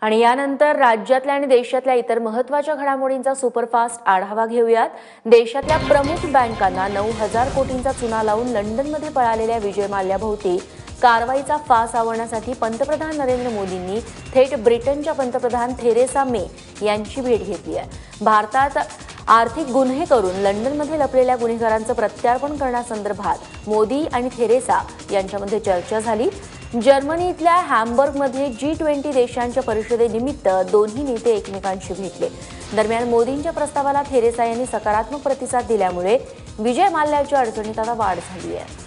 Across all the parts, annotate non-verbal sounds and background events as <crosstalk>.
आणि यानंतर राज्यातल्या आणि देशातल्या इतर महत्त्वाच्या घडामोडींचा सुपरफास्ट आढावा घेऊयात. देशातल्या प्रमुख बँकांना नऊ हजार कोटींचा चुना लावून लंडनमध्ये पळालेल्या विजय माल्याभोवती कारवाईचा फास आवरण्यासाठी पंतप्रधान नरेंद्र मोदींनी थेट ब्रिटनच्या पंतप्रधान थेरेसा मे यांची भेट घेतली आहे. भारतात आर्थिक गुन्हे करून लंडनमध्ये लपलेल्या गुन्हेगारांचं प्रत्यार्पण करण्यासंदर्भात मोदी आणि थेरेसा यांच्यामध्ये चर्चा झाली. जर्मनीतल्या हॅमबर्गमध्ये जी ट्वेंटी देशांच्या परिषदेनिमित्त दोन्ही नेते एकमेकांशी भेटले. दरम्यान मोदींच्या प्रस्तावाला थेरेसा यांनी सकारात्मक प्रतिसाद दिल्यामुळे विजय माल्याच्या अडचणीत आता वाढ झाली आहे.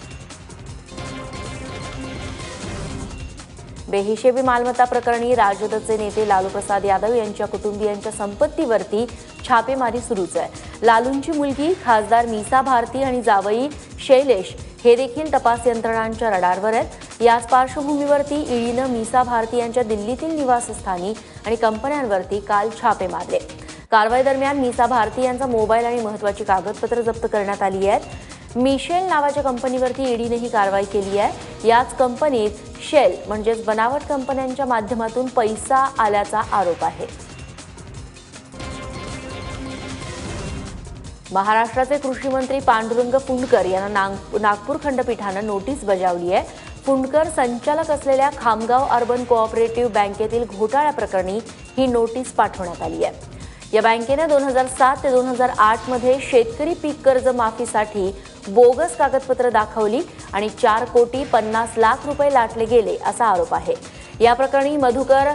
बेहिशेबी मालमत्ता प्रकरणी राजदचे नेते लालू प्रसाद यादव यांच्या कुटुंबियांच्या संपत्तीवरती छापेमारी सुरूच आहे. लालूंची मुलगी खासदार मीसा भारती आणि जावई शैलेश हे देखील तपास यंत्रणांच्या रडारवर आहेत. याच पार्श्वभूमीवरती ईडीनं मीसा भारती यांच्या दिल्लीतील निवासस्थानी आणि कंपन्यांवरती काल छापे मारले. कारवाई दरम्यान मीसा भारती यांचा मोबाईल आणि महत्वाची कागदपत्र जप्त करण्यात आली आहेत. मिशेल नावाच्या कंपनीवरती ईडीने ही कारवाई केली आहे. याच कंपनीत शेल म्हणजेच बनावट कंपन्यांच्या माध्यमातून पैसा आल्याचा आरोप आहे. महाराष्ट्राचे कृषी मंत्री पांडुरंग फुंडकर यांना नागपूर खंडपीठानं नोटीस बजावली आहे. फुंडकर संचालक असलेल्या खामगाव अर्बन कोऑपरेटिव्ह बँकेतील घोटाळ्याप्रकरणी ही नोटीस पाठवण्यात आली आहे. या बँकेनं दोन हजार सात ते दोन हजार आठमध्ये शेतकरी पीक कर्ज माफीसाठी बोगस कागदपत्र दाखवली आणि चार कोटी पन्नास लाख रुपये लाटले गेले असा आरोप आहे. या प्रकरणी मधुकर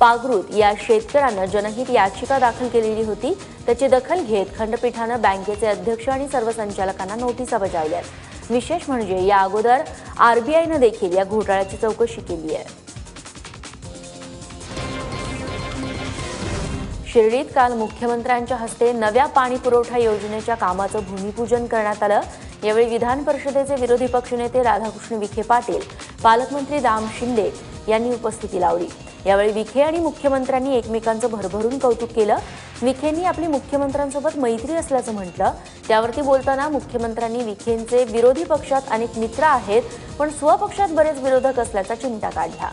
पागरूत या शेतकऱ्यानं जनहित याचिका दाखल केलेली होती. त्याची दखल घेत खंडपीठानं बँकेचे अध्यक्ष आणि सर्व संचालकांना नोटिसा बजावल्या विशेष म्हणजे या अगोदर आरबीआयनं देखील या घोटाळ्याची चौकशी केली आहे. शिर्डीत काल मुख्यमंत्र्यांच्या हस्ते नव्या पाणी पुरवठा योजनेच्या कामाचं भूमिपूजन करण्यात आलं. यावेळी विधान परिषदेचे विरोधी पक्षनेते राधाकृष्ण विखे पाटील पालकमंत्री राम शिंदे यांनी उपस्थिती लावली. यावेळी विखे आणि मुख्यमंत्र्यांनी एकमेकांचं भरभरून कौतुक केलं. विखेंनी आपली मुख्यमंत्र्यांसोबत मैत्री असल्याचं म्हटलं. त्यावरती बोलताना मुख्यमंत्र्यांनी विखेंचे विरोधी पक्षात अनेक मित्र आहेत पण स्वपक्षात बरेच विरोधक असल्याचा चिंता काढला.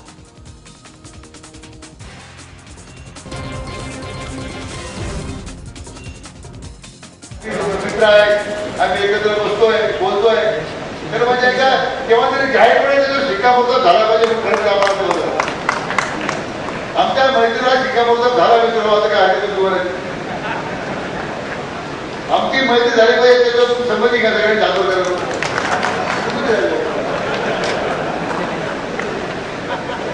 आम्ही एकत्र बसतोय बोलतोय. तर म्हणजे का केव्हा तरी जाहीरपणे झाला पाहिजे काय माहिती मैत्रीला शिक्कामोर्तब झाला मित्र आता काय आहे आमची माहिती झाली पाहिजे त्याच्यात संमती का सगळ्यांनी जातो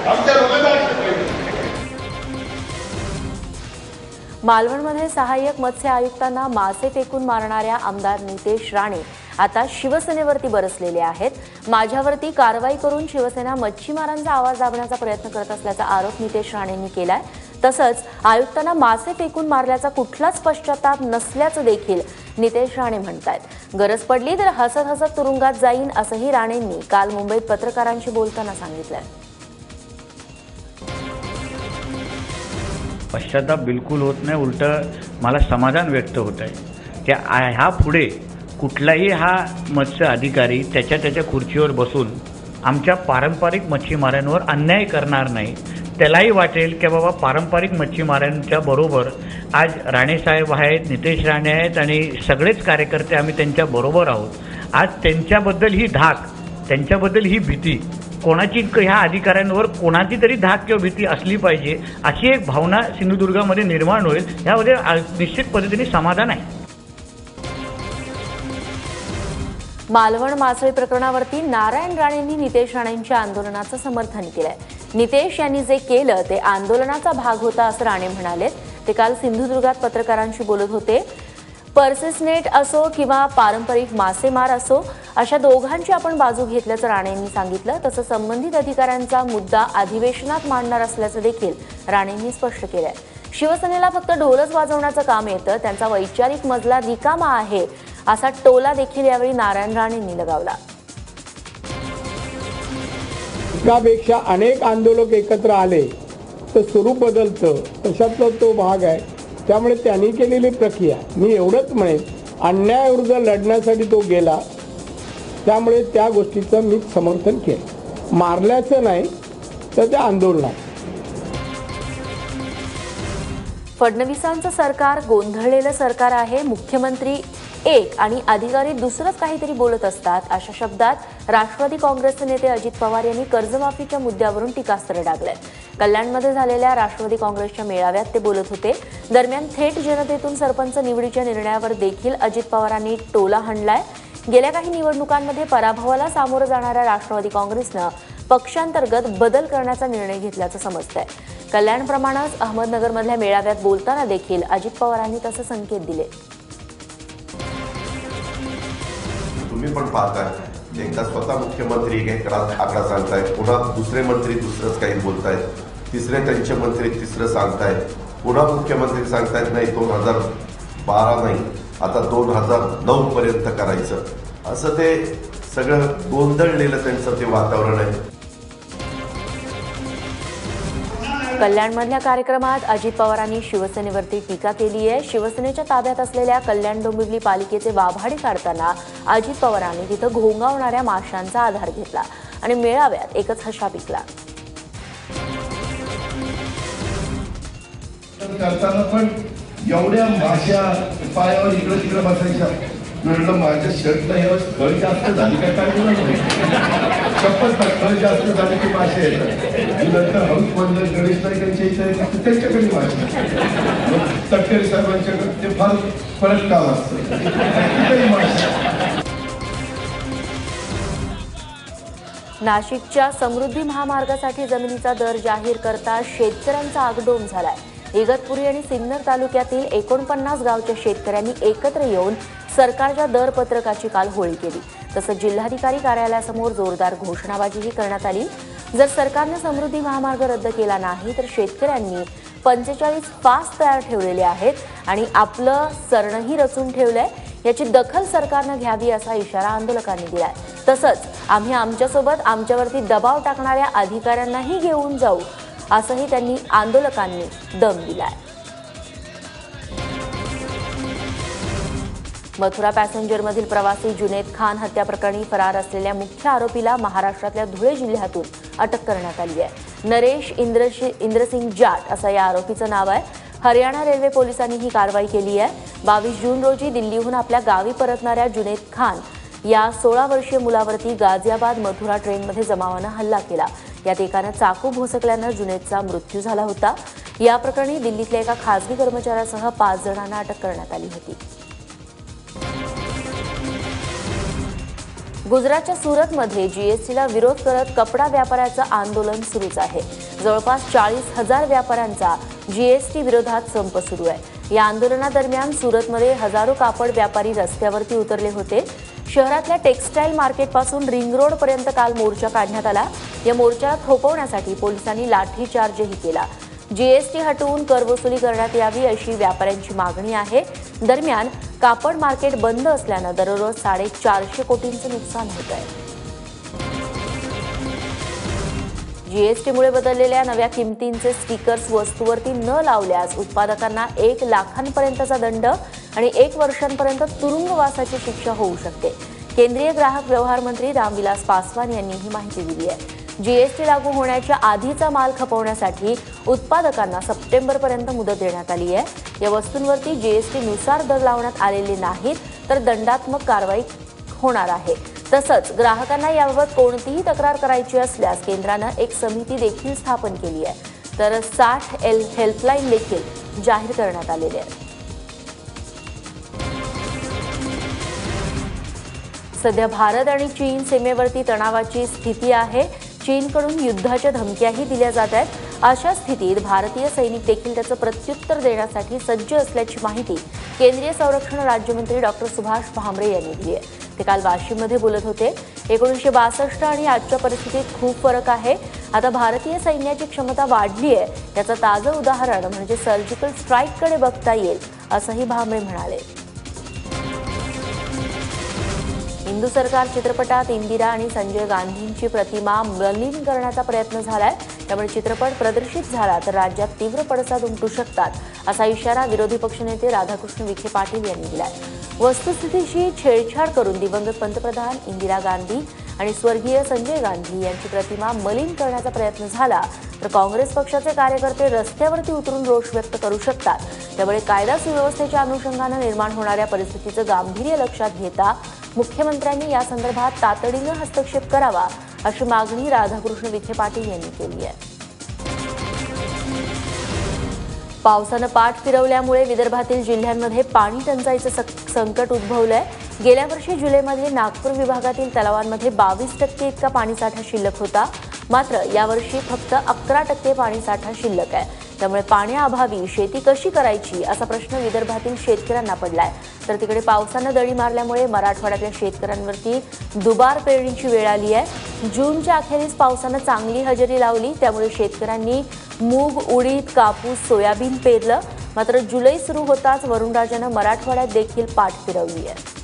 आमच्या लोकांना मालवणमध्ये सहाय्यक मत्स्य आयुक्तांना मासे फेकून मारणाऱ्या आमदार नितेश राणे आता शिवसेनेवरती बरसलेले आहेत. माझ्यावरती कारवाई करून शिवसेना मच्छीमारांचा आवाज दाबण्याचा प्रयत्न करत असल्याचा आरोप नितेश राणेंनी केलाय. तसंच आयुक्तांना मासे फेकून मारल्याचा कुठलाच पश्चाताप नसल्याचं देखील नितेश राणे म्हणतायत. गरज पडली तर हसत हसत तुरुंगात जाईन असंही राणेंनी काल मुंबईत पत्रकारांशी बोलताना सांगितलंय. पश्चाताप बिलकुल होत नाही उलट मला समाधान व्यक्त होत आहे की ह्या पुढे कुठलाही हा मत्स्य अधिकारी त्याच्या त्याच्या खुर्चीवर बसून आमच्या पारंपरिक मच्छीमारांवर अन्याय करणार नाही. त्यालाही वाटेल की बाबा पारंपरिक मच्छीमारांच्या बरोबर आज राणेसाहेब आहेत नितेश राणे आहेत आणि सगळेच कार्यकर्ते आम्ही त्यांच्या बरोबर आहोत. आज त्यांच्याबद्दल ही धाक त्यांच्याबद्दल ही भीती कोणाची ह्या अधिकाऱ्यांवर कोणाची तरी धाक किंवा भीती असली पाहिजे अशी एक भावना सिंधुदुर्गामध्ये निर्माण होईल. यामध्ये निश्चित पद्धतीने समाधान आहे. मालवण मासळी प्रकरणावरती नारायण राणेंनी नितेश राणेंच्या आंदोलनाचं समर्थन केलंय. नितेश यांनी जे केलं ते आंदोलनाचा भाग होता असं राणे म्हणाले ते काल सिंधुदुर्गात पत्रकारांशी बोलत होते. पर्सिसनेट असो किंवा पारंपरिक मासेमार असो अशा दोघांची आपण बाजू घेतल्याचं राणेंनी सांगितलं. तसं संबंधित अधिकाऱ्यांचा मुद्दा अधिवेशनात मांडणार असल्याचं देखील राणेंनी स्पष्ट केलंय. शिवसेनेला फक्त ढोलच वाजवण्याचं काम येतं. त्यांचा वैचारिक मजला रिकामा आहे. असा टोला देखील यावेळी नारायण राणेंनी लगावला. एकापेक्षा अनेक आंदोलक एकत्र आले तर स्वरूप बदलतं तशातला तो भाग आहे. त्यामुळे त्यांनी केलेली प्रक्रिया मी एवढंच म्हणेन अन्यायाविरुद्ध लढण्यासाठी तो गेला. त्यामुळे त्या गोष्टीचं मी समर्थन केलं. मारल्याचं नाही तर त्या आंदोलनात. फडणवीसांचं सरकार गोंधळलेलं सरकार आहे. मुख्यमंत्री एक आणि अधिकारी दुसरंच काहीतरी बोलत असतात. अशा शब्दात राष्ट्रवादी काँग्रेसचे नेते अजित पवार यांनी कर्जमाफीच्या मुद्द्यावरून टीकास्त्र डागलंय. कल्याणमध्ये झालेल्या राष्ट्रवादी काँग्रेसच्या मेळाव्यात ते बोलत होते दरम्यान थेट जनतेतून सरपंच निवडीच्या निर्णयावर देखील अजित पवारांनी टोला हाणलाय. गेल्या काही निवडणुकांमध्ये पराभवाला सामोरं जाणाऱ्या राष्ट्रवादी काँग्रेसनं पक्षांतर्गत बदल करण्याचा निर्णय घेतल्याचं समजतंय. कल्याणप्रमाणेच अहमदनगरमधल्या मेळाव्यात बोलताना देखील अजित पवारांनी तसे संकेत दिले. तुम्ही पण पाहताय. एकदा स्वतः मुख्यमंत्री एक आकडा आकडा सांगतायत पुन्हा दुसरे मंत्री दुसरंच काही बोलतायत तिसरे त्यांचे मंत्री तिसरं सांगतायत पुन्हा मुख्यमंत्री सांगतायत नाही दोन हजार बारा नाही आता दोन हजार नऊ पर्यंत करायचं. असं ते सगळं गोंधळलेलं त्यांचं ते वातावरण आहे. कल्याणमधल्या कार्यक्रमात अजित पवारांनी शिवसेनेवरती टीका केली आहे. शिवसेनेच्या ताब्यात असलेल्या कल्याण डोंबिवली पालिकेचे वाभाडे काढताना अजित पवारांनी तिथं घोंगावणाऱ्या माशांचा आधार घेतला आणि मेळाव्यात एकच हशा पिकला. करताना पण एवढ्या माश्या पायावर इकडं तिकडं बसायच्या. म्हटलं माझ्या शर्टला यावेळेस जास्त झाली काय? काय बोलत जास्त झाले की मासे येतात. नंतर हळूच मंडळ गणेश नाईकांच्या इथे आहे त्यांच्याकडे मासे मग तटकरे साहेबांच्याकडे ते फार फरक काम असतं. तिथेही मासे नाशिकच्या समृद्धी महामार्गासाठी जमिनीचा दर जाहीर करता शेतकऱ्यांचा आगडोम झालाय. इगतपुरी आणि सिन्नर तालुक्यातील एकोणपन्नास गावच्या शेतकऱ्यांनी एकत्र येऊन सरकारच्या दर पत्रकाची काल होळी केली. तसंच जिल्हाधिकारी कार्यालयासमोर जोरदार घोषणाबाजीही करण्यात आली. जर सरकारनं समृद्धी महामार्ग रद्द केला नाही तर शेतकऱ्यांनी पंचेचाळीस पास तयार ठेवलेले आहेत आणि आपलं सरणही रचून ठेवलंय. याची दखल सरकारनं घ्यावी असा इशारा आंदोलकांनी दिलाय. तसंच आम्ही आमच्यासोबत आमच्यावरती दबाव टाकणाऱ्या अधिकाऱ्यांनाही घेऊन जाऊ असंही त्यांनी आंदोलकांनी दम दिलाय. मथुरा पॅसेंजरमधील प्रवासी जुनेद खान हत्या प्रकरणी फरार असलेल्या मुख्य आरोपीला महाराष्ट्रातल्या धुळे जिल्ह्यातून अटक करण्यात आली आहे. नरेश इंद्रशी इंद्रसिंग जाट असं या आरोपीचं नाव आहे. हरियाणा रेल्वे पोलिसांनी ही कारवाई केली आहे. बावीस जून रोजी दिल्लीहून आपल्या गावी परतणाऱ्या जुनेद खान या सोळा वर्षीय मुलावरती गाझियाबाद मथुरा ट्रेनमध्ये जमावानं हल्ला केला. यात एकानं चाकू भोसकल्यानं जुनेदचा मृत्यू झाला होता. या प्रकरणी दिल्लीतल्या एका खासगी कर्मचाऱ्यासह पाच जणांना अटक करण्यात आली होती. गुजरातच्या सुरतमध्ये जीएसटीला विरोध करत कपडा व्यापाऱ्याचं आंदोलन सुरूच आहे. जवळपास चाळीस हजार व्यापाऱ्यांचा जीएसटी विरोधात संप सुरू आहे. या आंदोलनादरम्यान सुरतमध्ये हजारो कापड व्यापारी रस्त्यावरती उतरले होते. शहरातल्या टेक्स्टाईल मार्केटपासून रिंग रोड पर्यंत काल मोर्चा काढण्यात आला. या मोर्चाला थोपवण्यासाठी पोलिसांनी लाठीचार्जही केला. जीएसटी हटवून करवसुली करण्यात यावी अशी व्यापाऱ्यांची मागणी आहे. दरम्यान कापड मार्केट बंद असल्यानं दररोज साडेचारशे कोटींचं नुकसान होत आहे. जीएसटीमुळे बदललेल्या नव्या किमतींचे स्टिकर्स वस्तूवरती न लावल्यास उत्पादकांना एक लाखांपर्यंतचा दंड आणि एक वर्षांपर्यंत तुरुंगवासाची शिक्षा होऊ शकते. केंद्रीय ग्राहक व्यवहार मंत्री रामविलास पासवान यांनी ही माहिती दिली आहे. जीएसटी लागू होण्याच्या आधीचा माल खपवण्यासाठी उत्पादकांना सप्टेंबरपर्यंत मुदत देण्यात आली आहे. या वस्तूंवरती जीएसटीनुसार दर लावण्यात आलेले नाहीत तर दंडात्मक कारवाई होणार आहे. तसंच ग्राहकांना याबाबत कोणतीही तक्रार करायची असल्यास केंद्रानं एक समिती देखील स्थापन केली आहे. तर साठ एल हेल्पलाईन देखील जाहीर करण्यात आलेले आहे सध्या भारत आणि चीन सीमेवरती तणावाची स्थिती आहे. चीनकडून युद्धाच्या धमक्याही दिल्या जात आहेत. अशा स्थितीत भारतीय सैनिक देखील त्याचं प्रत्युत्तर देण्यासाठी सज्ज असल्याची माहिती केंद्रीय संरक्षण राज्यमंत्री डॉक्टर सुभाष भामरे यांनी दिली आहे. ते काल वाशिममध्ये बोलत होते. एकोणीसशे बासष्ट आणि आजच्या परिस्थितीत खूप फरक आहे. आता भारतीय सैन्याची क्षमता वाढली आहे. त्याचं ताजं उदाहरण म्हणजे सर्जिकल स्ट्राईककडे बघता येईल असंही भामरे म्हणाले. हिंदू सरकार चित्रपटात इंदिरा आणि संजय गांधींची प्रतिमा मलिन करण्याचा प्रयत्न झालाय. त्यामुळे चित्रपट प्रदर्शित झाला तर राज्यात तीव्र पडसाद उमटू शकतात असा इशारा विरोधी पक्षनेते राधाकृष्ण विखे पाटील यांनी दिलाय. वस्तुस्थितीशी छेडछाड करून दिवंगत पंतप्रधान इंदिरा गांधी आणि स्वर्गीय संजय गांधी यांची प्रतिमा मलिन करण्याचा प्रयत्न झाला तर काँग्रेस पक्षाचे कार्यकर्ते रस्त्यावरती उतरून रोष व्यक्त करू शकतात. त्यामुळे कायदा सुव्यवस्थेच्या अनुषंगानं निर्माण होणाऱ्या परिस्थितीचं गांभीर्य लक्षात घेता मुख्यमंत्र्यांनी या संदर्भात तातडीनं हस्तक्षेप करावा अशी मागणी राधाकृष्ण विखे पाटील यांनी केली आहे. पावसानं पाठ फिरवल्यामुळे विदर्भातील जिल्ह्यांमध्ये पाणी टंचाईचं सक- संकट आहे गेल्या वर्षी जुलैमध्ये नागपूर विभागातील तलावांमध्ये बावीस टक्के इतका पाणीसाठा शिल्लक होता. मात्र यावर्षी फक्त अकरा टक्के पाणीसाठा शिल्लक आहे. त्यामुळे पाण्याअभावी शेती कशी करायची असा प्रश्न विदर्भातील शेतकऱ्यांना पडलाय. तर तिकडे पावसानं दडी मारल्यामुळे मराठवाड्यातल्या शेतकऱ्यांवरती दुबार पेरणीची वेळ आली आहे. जूनच्या अखेरीस पावसानं चांगली हजेरी लावली त्यामुळे शेतकऱ्यांनी मूग उडीद कापूस सोयाबीन पेरलं. मात्र जुलै सुरू होताच वरुणराजानं मराठवाड्यात देखील पाठ फिरवली आहे.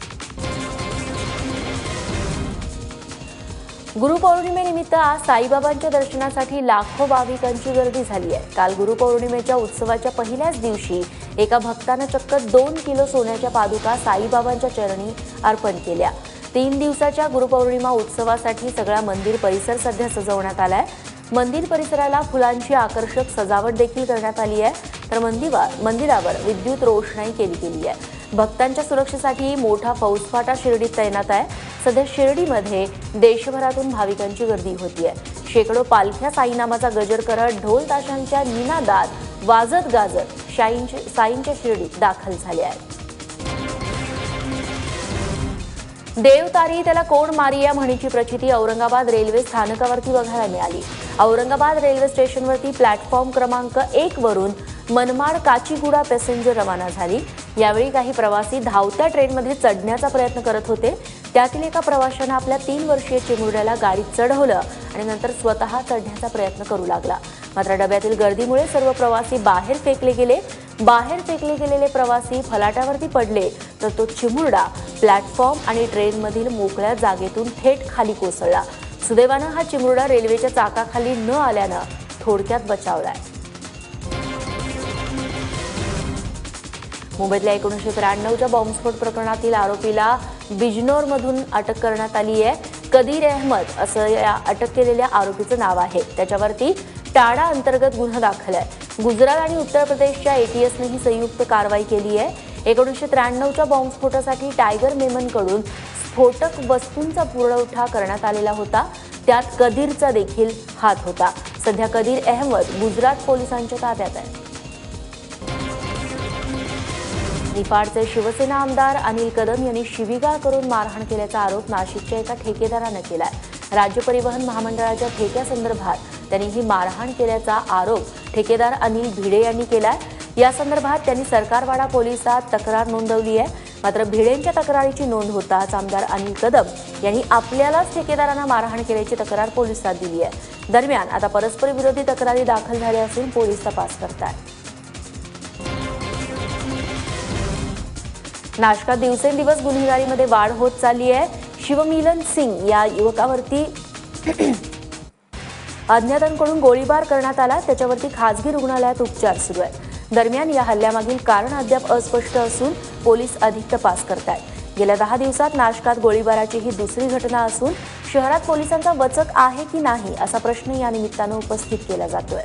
गुरुपौर्णिमेनिमित्त आज साईबाबांच्या दर्शनासाठी लाखो भाविकांची गर्दी झाली आहे. काल गुरुपौर्णिमेच्या उत्सवाच्या पहिल्याच दिवशी एका भक्तानं चक्क दोन किलो सोन्याच्या पादुका साईबाबांच्या चरणी अर्पण केल्या. तीन दिवसाच्या गुरुपौर्णिमा उत्सवासाठी सगळा मंदिर परिसर सध्या सजवण्यात आला आहे मंदिर परिसराला फुलांची आकर्षक सजावट देखील करण्यात आली आहे. तर मंदिरा मंदिरावर विद्युत रोषणाई केली गेली आहे. भक्तांच्या सुरक्षेसाठी मोठा फौजफाटा शिर्डीत तैनात आहे. सध्या शिर्डीमध्ये देशभरातून भाविकांची गर्दी होतीये शेकडो पालख्या साईनामाचा गजर करत ढोल ताशांच्या निनादात वाजत गाजत शाईंचे साईंच्या शिर्डीत दाखल झाले आहेत. देव तारी त्याला कोण मारिया म्हणीची प्रचिती औरंगाबाद रेल्वे स्थानकावरती बघायला मिळाली. औरंगाबाद रेल्वे स्टेशनवरती प्लॅटफॉर्म क्रमांक एक वरून मनमाड काचीगुडा पॅसेंजर रवाना झाली. यावेळी काही प्रवासी धावत्या ट्रेनमध्ये चढण्याचा प्रयत्न करत होते. त्यातील एका प्रवाशानं आपल्या तीन वर्षीय चिमुरड्याला गाडीत चढवलं आणि नंतर स्वतः चढण्याचा प्रयत्न करू लागला. मात्र डब्यातील गर्दीमुळे सर्व प्रवासी बाहेर फेकले गेले. बाहेर फेकले गेलेले प्रवासी फलाटावरती पडले तर तो चिमुरडा प्लॅटफॉर्म आणि ट्रेनमधील मोकळ्या जागेतून थेट खाली कोसळला. सुदैवानं हा चिमुरडा रेल्वेच्या चाकाखाली न आल्यानं थोडक्यात बचावलाय. मुंबईतल्या एकोणीसशे त्र्याण्णवच्या बॉम्बस्फोट प्रकरणातील आरोपीला बिजनोरमधून अटक करण्यात आली आहे. कदीर अहमद असं या अटक केलेल्या आरोपीचं नाव आहे. त्याच्यावरती टाडा अंतर्गत गुन्हा दाखल आहे. गुजरात आणि उत्तर प्रदेशच्या एटीएसने ही संयुक्त कारवाई केली आहे. एकोणीसशे त्र्याण्णवच्या बॉम्बस्फोटासाठी टायगर मेमनकडून स्फोटक वस्तूंचा पुरवठा करण्यात आलेला होता. त्यात कदीरचा देखील हात होता. सध्या कदीर अहमद गुजरात पोलिसांच्या ताब्यात आहे. निफाडचे शिवसेना आमदार अनिल कदम यांनी शिवीगाळ करून मारहाण केल्याचा आरोप नाशिकच्या एका ठेकेदारानं केलाय. राज्य परिवहन महामंडळाच्या ठेक्यासंदर्भात त्यांनी ही मारहाण केल्याचा आरोप ठेकेदार अनिल भिडे यांनी केलाय. या संदर्भात त्यांनी सरकारवाडा पोलिसात तक्रार नोंदवली आहे. मात्र भिडेंच्या तक्रारीची नोंद होताच आमदार अनिल कदम यांनी आपल्यालाच ठेकेदारांना मारहाण केल्याची तक्रार पोलिसात दिली आहे. दरम्यान आता परस्पर विरोधी तक्रारी दाखल झाल्या असून पोलीस तपास करतायत. नाशकात दिवसेंदिवस गुन्हेगारीमध्ये वाढ होत चालली आहे. शिवमिलन सिंग या युवकावरती <clears throat> अज्ञातांकडून गोळीबार करण्यात आला. त्याच्यावरती खासगी रुग्णालयात उपचार सुरू आहेत. दरम्यान या हल्ल्यामागील कारण अद्याप अस्पष्ट असून पोलीस अधिक तपास आहेत गेल्या दहा दिवसात नाशकात गोळीबाराची ही दुसरी घटना असून शहरात पोलिसांचा वचक आहे की नाही असा प्रश्न या निमित्तानं उपस्थित केला जातोय.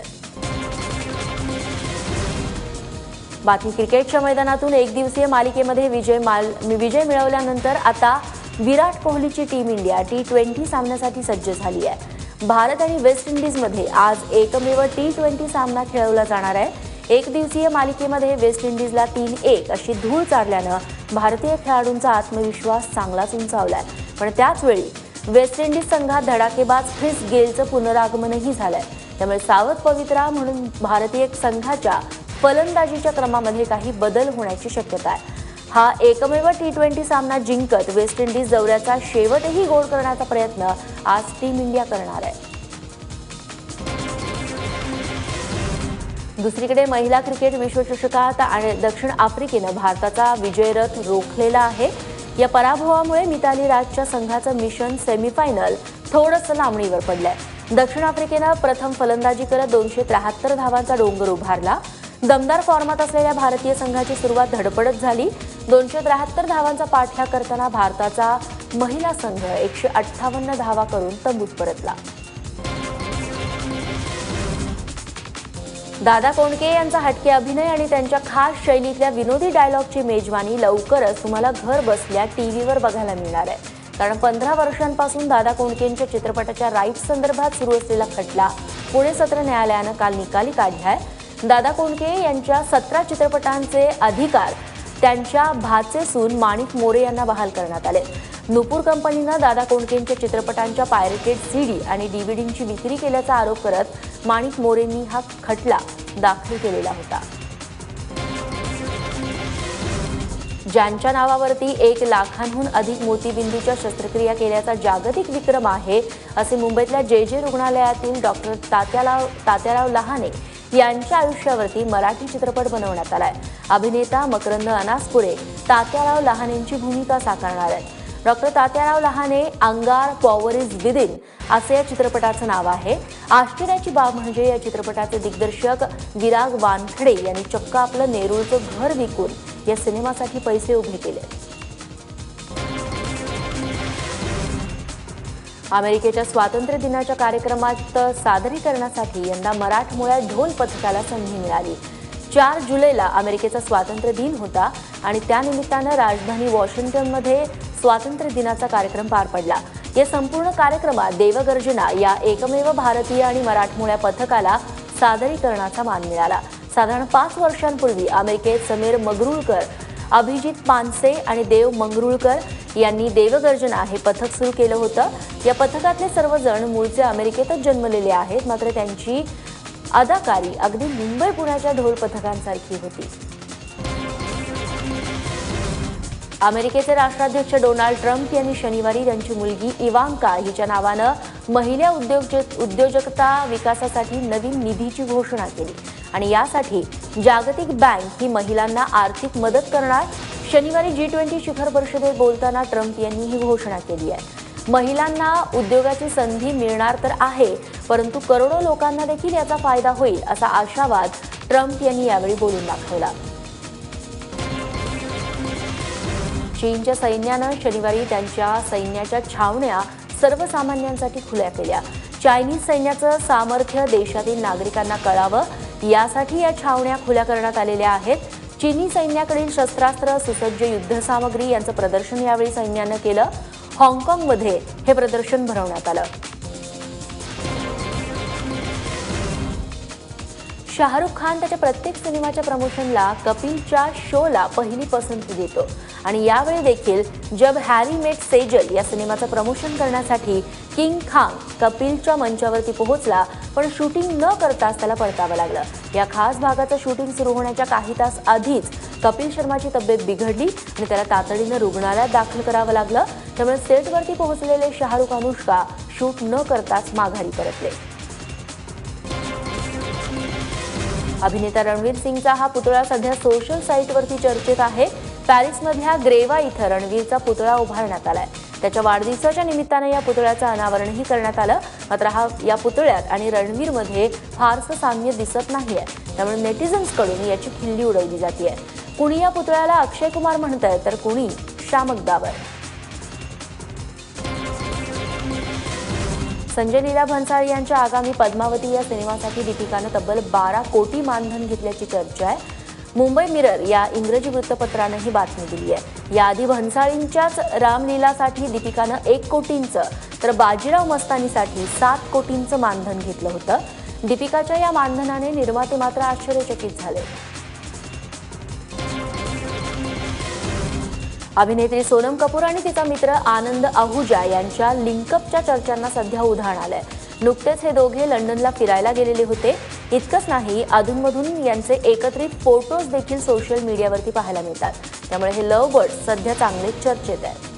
बाकी क्रिकेटच्या मैदानातून एक दिवसीय मालिकेमध्ये विजय माल विजय मिळवल्यानंतर आता विराट कोहलीची टीम इंडिया टी ट्वेंटी सामन्यासाठी सज्ज झाली आहे. भारत आणि वेस्ट इंडिजमध्ये आज एकमेव टी ट्वेंटी सामना खेळवला जाणार आहे. एक दिवसीय मालिकेमध्ये वेस्ट इंडिजला तीन एक अशी धूळ चारल्यानं भारतीय खेळाडूंचा आत्मविश्वास चांगलाच उंचावलाय. पण त्याचवेळी वेस्ट इंडिज संघात धडाकेबाज ख्रिस गेलचं पुनरागमनही झालंय. त्यामुळे सावध पवित्रा म्हणून भारतीय संघाच्या फलंदाजीच्या क्रमामध्ये काही बदल होण्याची शक्यता आहे. हा एकमेव टी ट्वेंटी सामना जिंकत वेस्ट इंडिज दौऱ्याचा शेवटही गोल करण्याचा प्रयत्न आज टीम इंडिया करणार आहे. दुसरीकडे महिला क्रिकेट विश्वचषकात आणि दक्षिण आफ्रिकेनं भारताचा विजयरथ रोखलेला आहे. या पराभवामुळे मिताली राजच्या संघाचं मिशन सेमीफायनल थोडंसं लांबणीवर पडलंय. दक्षिण आफ्रिकेनं प्रथम फलंदाजी करत दोनशे त्र्याहत्तर धावांचा डोंगर उभारला. दमदार फॉर्मात असलेल्या भारतीय संघाची सुरुवात धडपडत झाली. दोनशे त्र्याहत्तर धावांचा पाठलाग करताना भारताचा महिला संघ एकशे अठ्ठावन्न धावा करून तंबूत परतला. दादा कोंडके यांचा हटके अभिनय आणि त्यांच्या खास शैलीतल्या विनोदी डायलॉगची मेजवानी लवकरच तुम्हाला घर बसल्या टीव्हीवर बघायला मिळणार आहे. कारण पंधरा वर्षांपासून दादा कोंडकेंच्या चित्रपटाच्या राईट्स संदर्भात सुरू असलेला खटला पुणे सत्र न्यायालयानं काल निकाली काढलाय. दादा कोंडके यांच्या सतरा चित्रपटांचे अधिकार त्यांच्या भाचे सून माणिक मोरे यांना बहाल करण्यात आले. नुपूर कंपनीनं दादा कोंडकेंच्या चित्रपटांच्या पायरेटेड सीडी आणि डीव्हीडींची विक्री केल्याचा आरोप करत माणिक मोरेंनी हा खटला दाखल केलेला होता. ज्यांच्या नावावरती एक लाखांहून अधिक मोतीबिंदूच्या शस्त्रक्रिया केल्याचा जागतिक विक्रम आहे असे मुंबईतल्या जे जे रुग्णालयातील डॉक्टर तात्याराव तात्याराव लहाने यांच्या आयुष्यावरती मराठी चित्रपट बनवण्यात आलाय. अभिनेता मकरंद अनासपुरे तात्याराव लहानेंची भूमिका साकारणार आहेत. डॉक्टर तात्याराव लहाने अंगार पॉवर इज विदिन असे या चित्रपटाचं नाव आहे. आश्चर्याची बाब म्हणजे या चित्रपटाचे दिग्दर्शक विराग वानखडे यांनी चक्क आपलं नेरूळचं घर विकून या सिनेमासाठी पैसे उभे केले. अमेरिकेच्या स्वातंत्र्य दिनाच्या कार्यक्रमात सादरीकरणासाठी यंदा मराठमोळ्या ढोल पथकाला संधी मिळाली. चार जुलैला अमेरिकेचा स्वातंत्र्य दिन होता आणि त्यानिमित्तानं राजधानी वॉशिंग्टनमध्ये स्वातंत्र्य दिनाचा कार्यक्रम पार पडला. या संपूर्ण कार्यक्रमात देवगर्जना या एकमेव भारतीय आणि मराठमोळ्या पथकाला सादरीकरणाचा मान मिळाला. साधारण पाच वर्षांपूर्वी अमेरिकेत समीर मगरुळकर अभिजित पानसे आणि देव मंगरुळकर यांनी देवगर्जना हे पथक सुरू केलं होतं. या पथकातले सर्वजण मूळचे अमेरिकेतच जन्मलेले आहेत. मात्र त्यांची अदाकारी अगदी मुंबई पुण्याच्या ढोल पथकांसारखी होती. अमेरिकेचे राष्ट्राध्यक्ष डोनाल्ड ट्रम्प यांनी शनिवारी त्यांची मुलगी इवांका हिच्या नावानं महिला उद्योजक उद्योजकता विकासासाठी नवीन निधीची घोषणा केली. आणि यासाठी जागतिक बँक ही महिलांना आर्थिक मदत करणार. शनिवारी जी ट्वेंटी शिखर परिषदेत बोलताना ट्रम्प यांनी ही घोषणा केली आहे. महिलांना उद्योगाची संधी मिळणार तर आहे परंतु करोडो लोकांना देखील याचा फायदा होईल असा आशावाद ट्रम्प यांनी यावेळी बोलून दाखवला. चीनच्या सैन्यानं शनिवारी त्यांच्या सैन्याच्या छावण्या सर्वसामान्यांसाठी खुल्या केल्या. चायनीज सैन्याचं सामर्थ्य देशातील नागरिकांना कळावं यासाठी या छावण्या खुल्या करण्यात आलेल्या आहेत. चीनी सैन्याकडील शस्त्रास्त्र सुसज्ज युद्धसामग्री यांचं प्रदर्शन यावेळी सैन्यानं केलं. हाँगकाँगमध्ये हे प्रदर्शन भरवण्यात आलं. शाहरुख खान त्याच्या प्रत्येक सिनेमाच्या प्रमोशनला कपिलच्या शोला पहिली पसंती देतो. आणि यावेळी देखील जब हॅरी मेट सेजल या सिनेमाचं प्रमोशन करण्यासाठी किंग खान कपिलच्या मंचावरती पोहोचला पण शूटिंग न करताच त्याला परतावं लागलं. या खास भागाचं शूटिंग सुरू होण्याच्या काही तास आधीच कपिल शर्माची तब्येत बिघडली आणि त्याला तातडीनं रुग्णालयात दाखल करावं लागलं. त्यामुळे सेटवरती पोहोचलेले शाहरुख अनुष्का शूट न करताच माघारी परतले. अभिनेता रणवीर सिंगचा हा पुतळा सध्या सोशल साईटवरती चर्चेत आहे. पॅरिसमधल्या ग्रेवा इथं रणवीरचा पुतळा उभारण्यात आलाय. त्याच्या वाढदिवसाच्या निमित्तानं या पुतळ्याचं अनावरणही करण्यात आलं. मात्र हा या पुतळ्यात आणि रणवीरमध्ये फारसं साम्य दिसत नाही आहे त्यामुळे नेटिझन्सकडून याची खिल्ली उडवली जाते कुणी या पुतळ्याला अक्षय कुमार म्हणतंय तर कुणी शामक दावर संजय लीला भन्साळी यांच्या आगामी पद्मावती या सिनेमासाठी दीपिकानं तब्बल बारा कोटी मानधन घेतल्याची चर्चा आहे. मुंबई मिरर या इंग्रजी वृत्तपत्रानं ही बातमी दिली आहे. याआधी भन्साळींच्याच रामलीलासाठी दीपिकानं एक कोटींचं तर बाजीराव मस्तानीसाठी सात कोटींचं मानधन घेतलं होतं. दीपिकाच्या या मानधनाने निर्माते मात्र आश्चर्यचकित झाले. अभिनेत्री सोनम कपूर आणि तिचा मित्र आनंद आहुजा यांच्या लिंकअपच्या चर्चांना सध्या उधाण आलंय. नुकतेच हे दोघे लंडनला फिरायला गेलेले होते. इतकंच नाही अधूनमधून यांचे एकत्रित फोटोज देखील सोशल मीडियावरती पाहायला मिळतात. त्यामुळे हे लव बर्ड सध्या चांगलेच चर्चेत आहेत.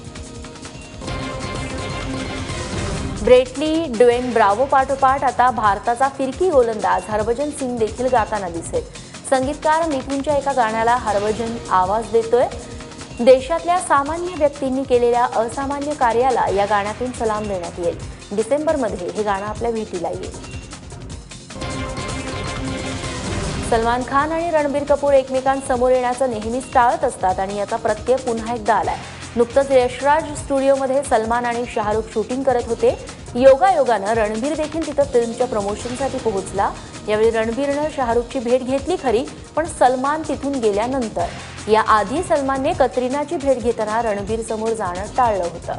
ब्रेटली ड्वेन ब्रावो पाठोपाठ आता भारताचा फिरकी गोलंदाज हरभजन सिंग देखील गाताना दिसेल. संगीतकार मिथूनच्या एका गाण्याला हरभजन आवाज देतोय. देशातल्या सामान्य व्यक्तींनी केलेल्या असामान्य कार्याला या गाण्यातून सलाम देण्यात येईल. डिसेंबरमध्ये हे गाणं आपल्या भेटीला येईल. सलमान खान आणि रणबीर कपूर एकमेकांसमोर येण्याचं नेहमीच टाळत असतात आणि याचा प्रत्यय पुन्हा एकदा आलाय. नुकतंच यशराज स्टुडिओमध्ये सलमान आणि शाहरुख शूटिंग करत होते. योगायोगानं रणबीर देखील तिथं फिल्मच्या प्रमोशनसाठी पोहोचला. यावेळी रणबीरनं शाहरुखची भेट घेतली खरी पण सलमान तिथून गेल्यानंतर. याआधी सलमानने कतरिनाची भेट घेताना रणबीर समोर जाणं टाळलं होतं.